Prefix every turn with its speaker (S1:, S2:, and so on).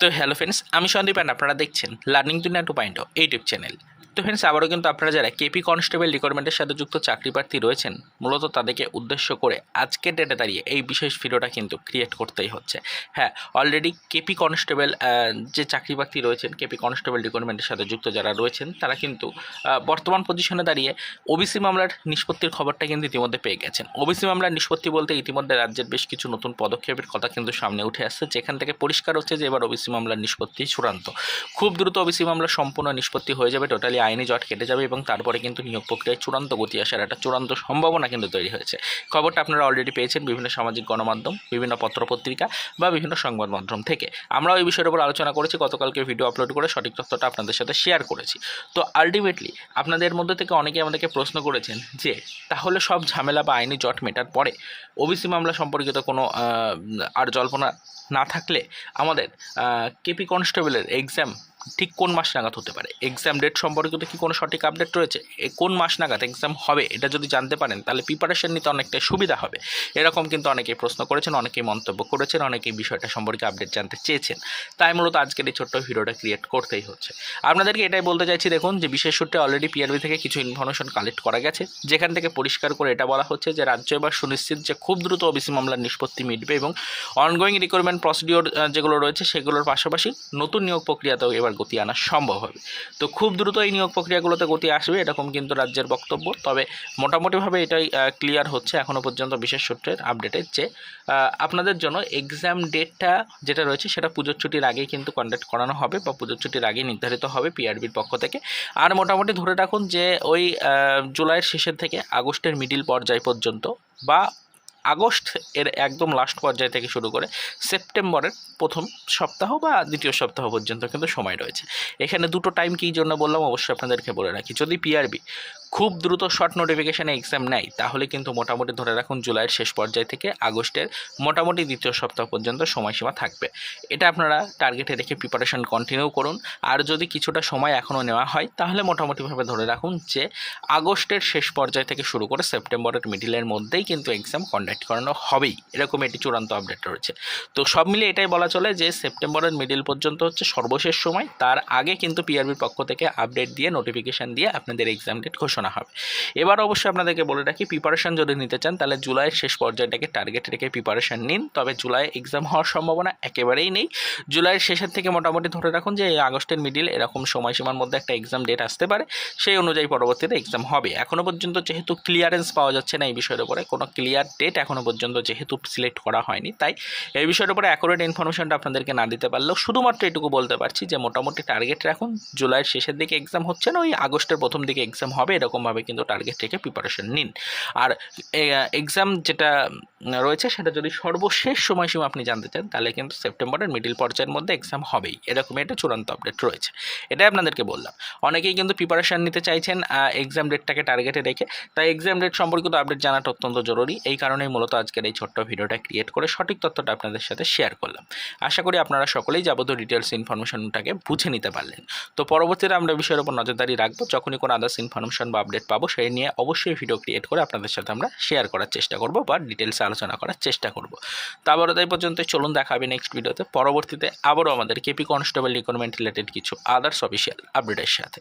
S1: তো hello friends, আমি Sandeep and আপনারা দেখছেন learning to Duniya two point YouTube channel. তো ফ্রেন্ডস আবারও কিন্তু আপনারা যারা কেপি কনস্টেবল রিকোয়ারমেন্টের সাথে যুক্ত চাকরি প্রার্থী রয়েছেন, মূলত তাদেরকে উদ্দেশ্য করে আজকের ডেটে দাঁড়িয়ে এই বিশেষ ভিডিওটা কিন্তু ক্রিয়েট করতেই হচ্ছে। হ্যাঁ অলরেডি কেপি কনস্টেবল যে চাকরি প্রার্থী রয়েছেন কেপি কনস্টেবল রিকোয়ারমেন্টের সাথে যুক্ত যারা রয়েছেন, তারা কিন্তু বর্তমান পজিশনে দাঁড়িয়ে ওবিসি মামলার নিষ্পত্তির খবরটা কিন্তু ইতিমধ্যে পেয়ে গেছেন। ওবিসি মামলার নিষ্পত্তি বলতে ইতিমধ্যে রাজ্যের বেশ কিছু নতুন পদক্ষেপের কথা কিন্তু সামনে উঠে আসছে, যেখান থেকে পরিষ্কার হচ্ছে যে এবার ওবিসি মামলার নিষ্পত্তি চূড়ান্ত। খুব দ্রুত ওবিসি মামলা সম্পূর্ণ নিষ্পত্তি হয়ে যাবে টোটালি আইনি জট কেটে যাবে এবং তারপরে কিন্তু নিয়োগ প্রক্রিয়ায় চূড়ান্ত গতি আসার একটা চূড়ান্ত সম্ভাবনা কিন্তু তৈরি হয়েছে। খবরটা আপনারা অলরেডি পেয়েছেন বিভিন্ন সামাজিক গণমাধ্যম, বিভিন্ন পত্রপত্রিকা বা বিভিন্ন সংবাদ মাধ্যম থেকে। আমরাও এই বিষয়ের উপর আলোচনা করেছি, গতকালকে ভিডিও আপলোড করে সঠিক তথ্যটা আপনাদের সাথে শেয়ার করেছি। তো আলটিমেটলি আপনাদের মধ্যে থেকে অনেকে আমাদেরকে প্রশ্ন করেছেন যে, তাহলে সব ঝামেলা বা আইনি জট মেটার পরে ওবিসি মামলা সম্পর্কিত কোনো আর জল্পনা না থাকলে আমাদের কেপি কনস্টেবলের এক্সাম ঠিক কোন মাস নাগাদ হতে পারে? এক্সাম ডেট সম্পর্কিত কি কোনো সঠিক আপডেট রয়েছে? কোন মাস নাগাদ এক্সাম হবে? এটা যদি জানতে পারেন, তাহলে প্রিপারেশন নিতে অনেকটা সুবিধা হবে। এরকম কিন্তু অনেকেই প্রশ্ন করেছেন, অনেকেই মন্তব্য করেছেন, অনেকেই বিষয়টা সম্পর্কে আপডেট জানতে চেয়েছেন। তাই মূলত আজকের এই ছোট্ট ভিডিওটা ক্রিয়েট করতেই হচ্ছে। আপনাদেরকে এটাই বলতে চাইছি, দেখুন যে বিশেষ সূত্রে অলরেডি পিআরবি থেকে কিছু ইনফরমেশন কালেক্ট করা গেছে। যেখান থেকে পরিষ্কার করে এটা বলা হচ্ছে যে, রাজ্য এবার সুনিশ্চিত যে, খুব দ্রুত ওবিসি মামলার নিষ্পত্তি মিটবে এবং অনগোয়িং রিক্রুটমেন্ট প্রসিডিওর যেগুলো রয়েছে, সেগুলোর পাশাপাশি নতুন নিয়োগ প্রক্রিয়াতেও এবার গতি আনা সম্ভব হবে। তো খুব দ্রুত এই নিয়োগ প্রক্রিয়াগুলোতে গতি আসবে, এরকম কিন্তু রাজ্যের বক্তব্য। তবে মোটামুটিভাবে এটাই ক্লিয়ার হচ্ছে এখনও পর্যন্ত বিশেষ সূত্রের আপডেটের যে আপনাদের জন্য এক্সাম ডেটটা যেটা রয়েছে সেটা পুজোর ছুটির আগেই কিন্তু কন্ডাক্ট করানো হবে বা পুজোর ছুটির আগেই নির্ধারিত হবে পিআরবির পক্ষ থেকে। আর মোটামুটি ধরে রাখুন যে ওই জুলাইয়ের শেষের থেকে আগস্টের মিডিল পর্যায় পর্যন্ত বা আগস্ট এর একদম লাস্ট পর্যায় থেকে শুরু করে সেপ্টেম্বরের প্রথম সপ্তাহ বা দ্বিতীয় সপ্তাহ পর্যন্ত কিন্তু সময় রয়েছে। এখানে দুটো টাইম কী জন্য বললাম, অবশ্যই আপনাদেরকে বলে রাখি। যদি পিআরবি খুব দ্রুত শর্ট নোটিফিকেশানে এক্সাম নেয়, তাহলে কিন্তু মোটামুটি ধরে রাখুন জুলাইয়ের শেষ পর্যায় থেকে আগস্টের মোটামুটি দ্বিতীয় সপ্তাহ পর্যন্ত সময়সীমা থাকবে। এটা আপনারা টার্গেটে রেখে প্রিপারেশন কন্টিনিউ করুন। আর যদি কিছুটা সময় এখনও নেওয়া হয়, তাহলে মোটামুটিভাবে ধরে রাখুন যে আগস্টের শেষ পর্যায় থেকে শুরু করে সেপ্টেম্বরের মিডিলের মধ্যেই কিন্তু এক্সাম কন্ডাক্ট করানো হবেই। এরকম একটি চূড়ান্ত আপডেট রয়েছে। তো সব মিলে এটাই বলা চলে যে সেপ্টেম্বরের মিডিল পর্যন্ত হচ্ছে সর্বশেষ সময়। তার আগে কিন্তু পিআরবির পক্ষ থেকে আপডেট দিয়ে নোটিফিকেশান দিয়ে আপনাদের এক্সাম ডেট ঘোষণা হবে। এবার অবশ্যই আপনাদেরকে বলে রাখি প্রিপারেশান যদি নিতে চান, তাহলে জুলাইয়ের শেষ পর্যায়টাকে টার্গেট রেখে প্রিপারেশান নিন। তবে জুলাই এক্সাম হওয়ার সম্ভাবনা একেবারেই নেই। জুলাইয়ের শেষের থেকে মোটামুটি ধরে রাখুন যে আগস্টের মিডিল এরকম সময়সীমার মধ্যে একটা এক্সাম ডেট আসতে পারে। সেই অনুযায়ী পরবর্তীতে এক্সাম হবে। এখনও পর্যন্ত যেহেতু ক্লিয়ারেন্স পাওয়া যাচ্ছে না এই বিষয়ের উপরে, কোনো ক্লিয়ার ডেট এখনও পর্যন্ত যেহেতু সিলেক্ট করা হয়নি। তাই এই বিষয়ের উপরে অ্যাকুরেট ইনফরমেশনটা আপনাদেরকে না দিতে পারলেও শুধুমাত্র এটুকু বলতে পারছি যে, মোটামুটি টার্গেট রাখুন। জুলাইয়ের শেষের দিকে এক্সাম হচ্ছে না, ওই আগস্টের প্রথম দিকে এক্সাম হবে এরকমভাবে কিন্তু টার্গেট থেকে প্রিপারেশন নিন। আর এক্সাম যেটা রয়েছে, সেটা যদি সর্বশেষ সময়সীমা আপনি জানতে চান, তাহলে কিন্তু সেপ্টেম্বরের মিডিল পর্যায়ের মধ্যে এক্সাম হবেই। এরকম একটা চূড়ান্ত আপডেট রয়েছে। এটাই আপনাদেরকে বললাম। অনেকেই কিন্তু প্রিপারেশান নিতে চাইছেন এক্সাম ডেটটাকে টার্গেটে রেখে। তাই এক্সাম ডেট সম্পর্কিত আপডেট জানাটা অত্যন্ত জরুরি। এই কারণেই মূলত আজকের এই ছোট্ট ভিডিওটা ক্রিয়েট করে সঠিক তথ্যটা আপনাদের সাথে শেয়ার করলাম। আশা করি আপনারা সকলেই যাবতীয় ডিটেলস ইনফরমেশনটাকে বুঝে নিতে পারলেন। তো পরবর্তীতে আমরা বিষয়ের উপর নজরদারি রাখব। যখনই কোনো আদার্স ইনফরমেশন বা আপডেট পাবো, সেই নিয়ে অবশ্যই ভিডিও ক্রিয়েট করে আপনাদের সাথে আমরা শেয়ার করার চেষ্টা করব বা ডিটেলসে আলোচনা করার চেষ্টা করব। তারপরে তাই পর্যন্ত চলুন দেখা হবে নেক্সট ভিডিওতে পরবর্তীতে আবারও আমাদের কেপি কনস্টেবল রিক্রুটমেন্ট রিলেটেড কিছু আদার্স অফিসিয়াল আপডেটের সাথে।